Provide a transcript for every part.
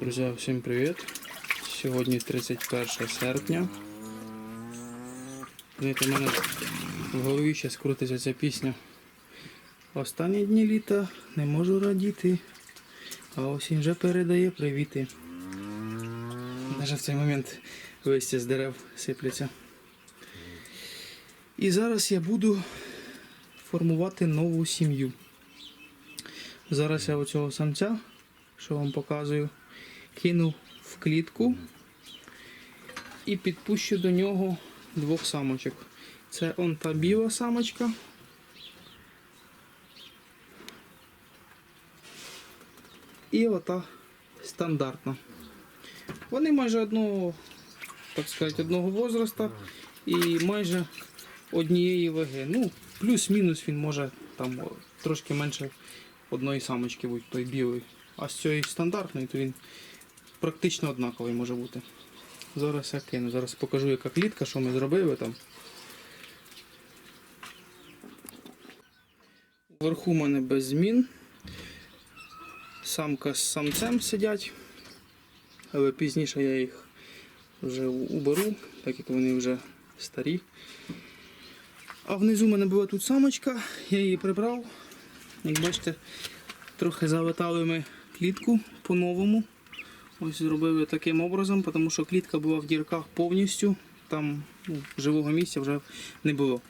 Друзі, всім привіт! Сьогодні 31 серпня. Знаєте, в мене в голові ще крутиться ця пісня. Останні дні літа не можу радіти, а осінь вже передає привіти. Навіть в цей момент листя з дерев сипляться. І зараз я буду формувати нову сім'ю. Зараз я оцього самця, що вам показую, кину в клітку і підпущу до нього двох самочок. Це он та біла самочка. І ота стандартна. Вони майже одного, так сказати, одного возраста і майже однієї ваги. Ну, плюс-мінус він може там трошки менше одної самочки бути, той білий. А з цієї стандартної, то він практично однаковий може бути. Зараз я кину. Зараз покажу, яка клітка, що ми зробили там. Вверху в мене без змін. Самка з самцем сидять, але пізніше я їх вже уберу, так як вони вже старі. А внизу в мене була тут самочка, я її прибрав. Як бачите, трохи завитали ми клітку по-новому. Ось зробили таким образом, тому що клітка була в дірках повністю. Там ну, живого місця вже не було.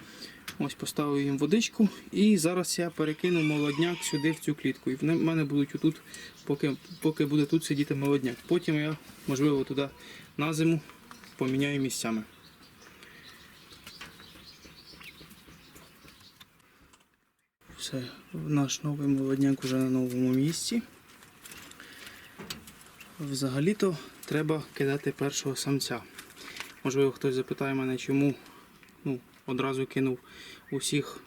Ось поставив їм водичку і зараз я перекину молодняк сюди в цю клітку. І в мене будуть отут, поки, поки буде тут сидіти молодняк. Потім я, можливо, туди на зиму поміняю місцями. Все, наш новий молодняк вже на новому місці. Взагалі-то треба кидати першого самця. Можливо, хтось запитає мене, чому ну, одразу кинув усіх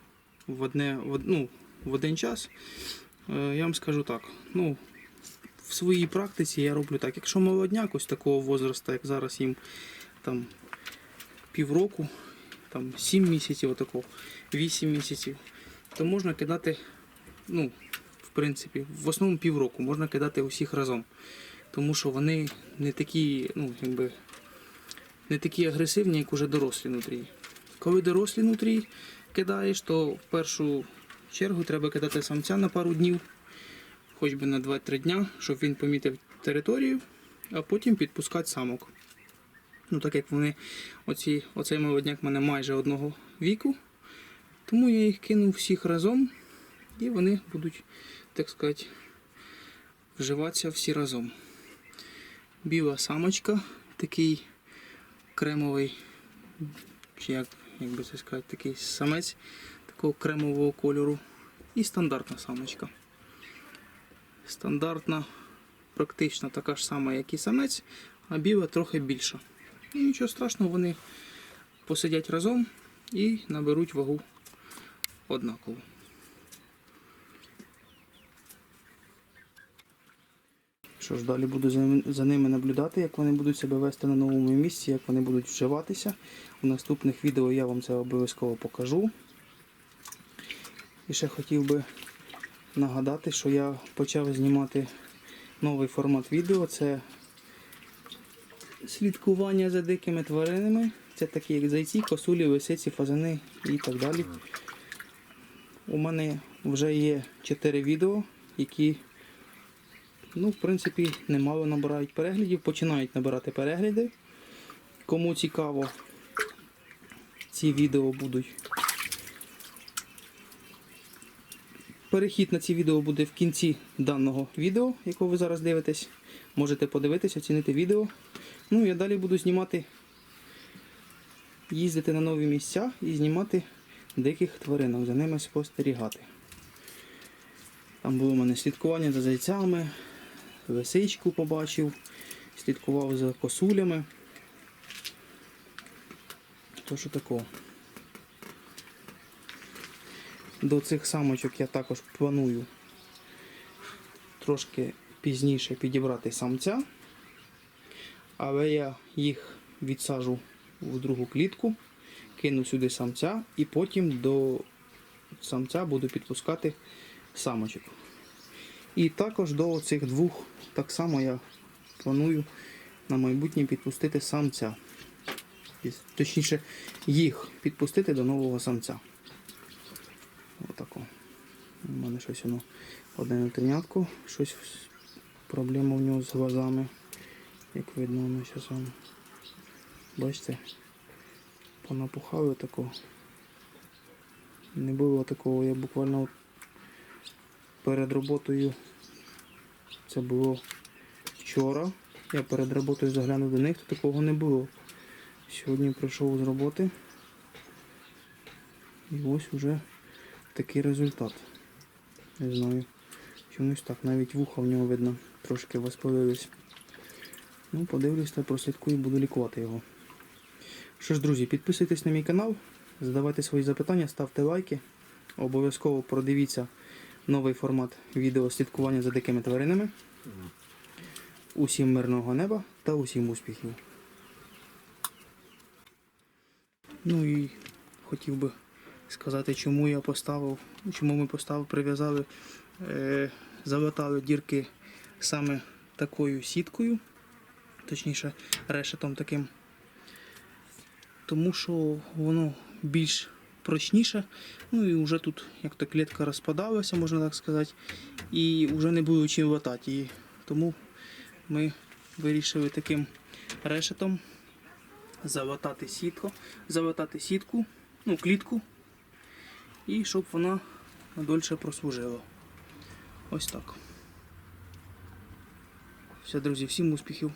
в, одне, в, ну, в один час. Е, Я вам скажу так. Ну, в своїй практиці я роблю так. Якщо молодняк ось такого возрасту, як зараз їм там півроку, там 7 місяців, отако, 8 місяців, то можна кидати, ну, в принципі, в основному півроку можна кидати усіх разом. Тому що вони не такі, ну, якби, не такі агресивні, як уже дорослі нутрі. Коли дорослі нутрі кидаєш, то в першу чергу треба кидати самця на пару днів, хоч би на 2-3 дня, щоб він помітив територію, а потім підпускати самок. Ну, так як вони, оці, оцей молодняк в мене майже одного віку, тому я їх кинув всіх разом і вони будуть, так сказати, вживатися всі разом. Біла самочка, такий кремовий, чи як, як би це сказати, такий самець такого кремового кольору. І стандартна самочка. Стандартна, практично така ж сама, як і самець, а біла трохи більша. І нічого страшного, вони посидять разом і наберуть вагу однаково. Що ж, далі буду за, ними наблюдати, як вони будуть себе вести на новому місці, як вони будуть вживатися. У наступних відео я вам це обов'язково покажу. І ще хотів би нагадати, що я почав знімати новий формат відео. Це слідкування за дикими тваринами. Це такі як зайці, косулі, лисиці, фазани і так далі. У мене вже є 4 відео, які ну, в принципі, немало набирають переглядів, починають набирати перегляди. Кому цікаво, ці відео будуть. Перехід на ці відео буде в кінці даного відео, якого ви зараз дивитесь. Можете подивитись, оцінити відео. Ну, я далі буду знімати, їздити на нові місця і знімати диких тваринок, за ними спостерігати. Там було в мене слідкування за зайцями, лисичку побачив, слідкував за косулями. То що такого? До цих самочок я також планую трошки пізніше підібрати самця, але я їх відсажу в другу клітку, кину сюди самця і потім до самця буду підпускати самочок. І також до цих двох так само я планую на майбутнє підпустити самця. Точніше, їх підпустити до нового самця. Отако. У мене щось воно одне нетринятко, щось проблема в нього з глазами. Як видно, воно зараз вам. Бачите? Понапухали такого. Не було такого, я буквально перед роботою. Це було вчора. Я перед роботою заглянув до них, то такого не було. Сьогодні прийшов з роботи. І ось уже такий результат. Не знаю. Чомусь так, навіть вуха в нього видно, трошки воспалились. Ну, подивлюсь та прослідкую, буду лікувати його. Що ж, друзі, підписуйтесь на мій канал, задавайте свої запитання, ставте лайки. Обов'язково продивіться новий формат відео слідкування за дикими тваринами. Усім мирного неба та усім успіхів. Ну і хотів би сказати, чому я поставив, чому ми поставили, прив'язали, е, залатали дірки саме такою сіткою, точніше решетом таким. Тому що воно більш прочніше. Ну і вже тут як то клітка розпадалася, можна так сказати, і вже не було чим латати її. Тому ми вирішили таким решетом залатати сітку, залатати сітку, ну, клітку, і щоб вона надольше прослужила. Ось так. Все, друзі, всім успіхів.